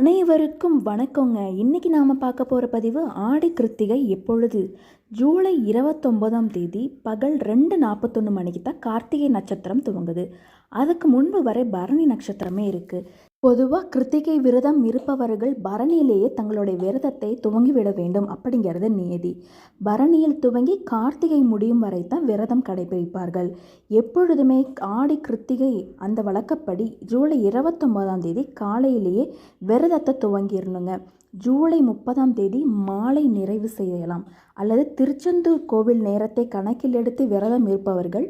அனைவருக்கும் வணக்கங்க. இன்னைக்கு நாம் பார்க்க போகிற பதிவு ஆடி கிருத்திகை எப்பொழுது? ஜூலை இருபத்தொம்போதாம் தேதி பகல் ரெண்டு நாற்பத்தொன்று மணிக்கு தான் கார்த்திகை நட்சத்திரம் துவங்குது. அதுக்கு முன்பு வரை பரணி நட்சத்திரமே இருக்குது பொதுவாக கிருத்திகை விரதம் இருப்பவர்கள் பரணியிலேயே தங்களுடைய விரதத்தை துவங்கிவிட வேண்டும் அப்படிங்கிறது நியதி பரணியில் துவங்கி கார்த்திகை முடியும் வரை தான் விரதம் கடைபிடிப்பார்கள். எப்பொழுதுமே ஆடி கிருத்திகை அந்த வழக்கப்படி ஜூலை இருபத்தொம்போதாம் தேதி காலையிலேயே விரதத்தை துவங்கிடணுங்க. ஜூலை முப்பதாம் தேதி மாலை நிறைவு செய்யலாம். அல்லது திருச்செந்தூர் கோவில் நேரத்தை கணக்கில் எடுத்து விரதம் இருப்பவர்கள்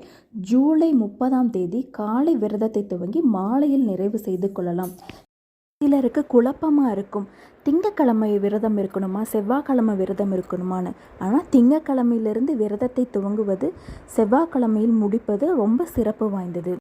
ஜூலை முப்பதாம் தேதி காலை விரதத்தை துவங்கி மாலையில் நிறைவு செய்து கொள்ளலாம். சிலருக்கு குழப்பமாக இருக்கும். திங்கக்கிழமை விரதம் இருக்கணுமா? செவ்வாய்க்கிழமை விரதம் இருக்கணுமான்னு. ஆனால் திங்கக்கிழமையிலிருந்து விரதத்தை துவங்குவது செவ்வாய்க்கிழமையில் முடிப்பது ரொம்ப சிறப்பு வாய்ந்தது.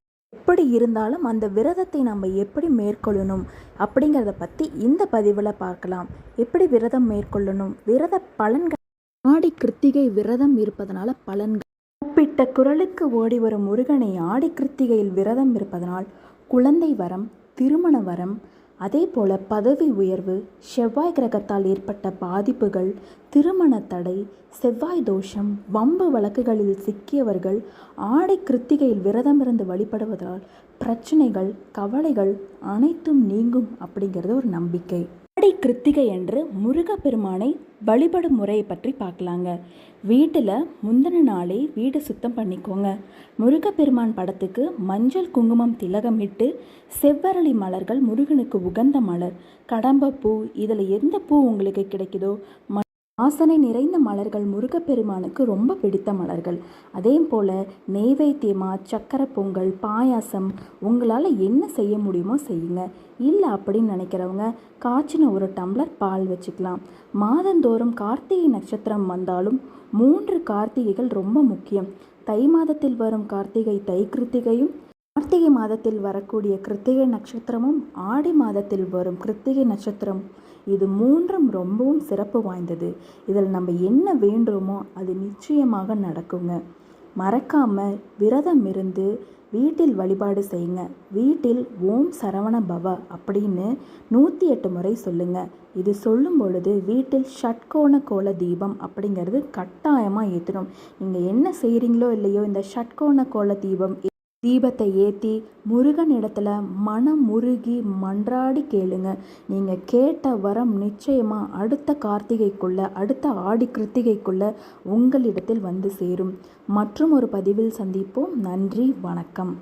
எப்படி இருந்தாலும் அந்த விரதத்தை நம்ம எப்படி மேற்கொள்ளணும் அப்படிங்கிறத பற்றி இந்த பதிவில் பார்க்கலாம். எப்படி விரதம் மேற்கொள்ளணும்? விரத பலன்கள் ஆடி கிருத்திகை விரதம் இருப்பதனால பலன்கள். கூப்பிட்ட குரலுக்கு ஓடி வரும் முருகனை ஆடி கிருத்திகையில் விரதம் இருப்பதனால் குழந்தை வரம் திருமண வரம் அதே போல பதவி உயர்வு செவ்வாய் கிரகத்தால் ஏற்பட்ட பாதிப்புகள் திருமண தடை செவ்வாய் தோஷம் வம்பு வழக்குகளில் சிக்கியவர்கள் ஆடை கிருத்திகையில் விரதமிருந்து வழிபடுவதால் பிரச்சனைகள் கவலைகள் அனைத்தும் நீங்கும் அப்படிங்கிறது ஒரு நம்பிக்கை. ஆடி கிருத்திகை என்று முருகப்பெருமானை வழிபடும் முறையை பற்றி பார்க்கலாங்க. வீட்டில் முந்தின நாளே வீடு சுத்தம் பண்ணிக்கோங்க. முருகப்பெருமான் படத்துக்கு மஞ்சள் குங்குமம் திலகமிட்டு செவ்வரளி மலர்கள் முருகனுக்கு உகந்த மலர். கடம்பப்பூ இதில் எந்த பூ உங்களுக்கு கிடைக்குதோ வாசனை நிறைந்த மலர்கள் முருகப்பெருமானுக்கு ரொம்ப பிடித்த மலர்கள். அதே போல் நெய்வேத்தியமாக சக்கரை பொங்கல் பாயாசம் உங்களால் என்ன செய்ய முடியுமோ செய்யுங்க. இல்லை அப்படின்னு நினைக்கிறவங்க காய்ச்சின ஒரு டம்ளர் பால் வச்சுக்கலாம். மாதந்தோறும் கார்த்திகை நட்சத்திரம் வந்தாலும் மூன்று கார்த்திகைகள் ரொம்ப முக்கியம். தை மாதத்தில் வரும் கார்த்திகை தை கிருத்திகையும் கார்த்திகை மாதத்தில் வரக்கூடிய கிருத்திகை நட்சத்திரமும் ஆடி மாதத்தில் வரும் கிருத்திகை நட்சத்திரம். இது மூன்றும் ரொம்பவும் சிறப்பு வாய்ந்தது. இதில் நம்ம என்ன வேண்டுமோ அது நிச்சயமாக நடக்குங்க. மறக்காமல் விரதம் இருந்து வீட்டில் வழிபாடு செய்யுங்க. வீட்டில் ஓம் சரவண பவ அப்படின்னு நூற்றி எட்டு முறை சொல்லுங்கள் இது சொல்லும் பொழுது வீட்டில் ஷட்கோண கோல தீபம் அப்படிங்கிறது கட்டாயமாக ஏற்றணும் நீங்கள் என்ன செய்கிறீங்களோ இல்லையோ இந்த ஷட்கோண கோல தீபம் தீபத்தை ஏற்றி முருகன் இடத்துல மனம் முருகி மன்றாடி கேளுங்க. நீங்கள் கேட்ட வரம் நிச்சயமாக அடுத்த கார்த்திகைக்குள்ள அடுத்த ஆடி கிருத்திகைக்குள்ள உங்களிடத்தில் வந்து சேரும். மற்றும் ஒரு பதிவில் சந்திப்போம். நன்றி வணக்கம்.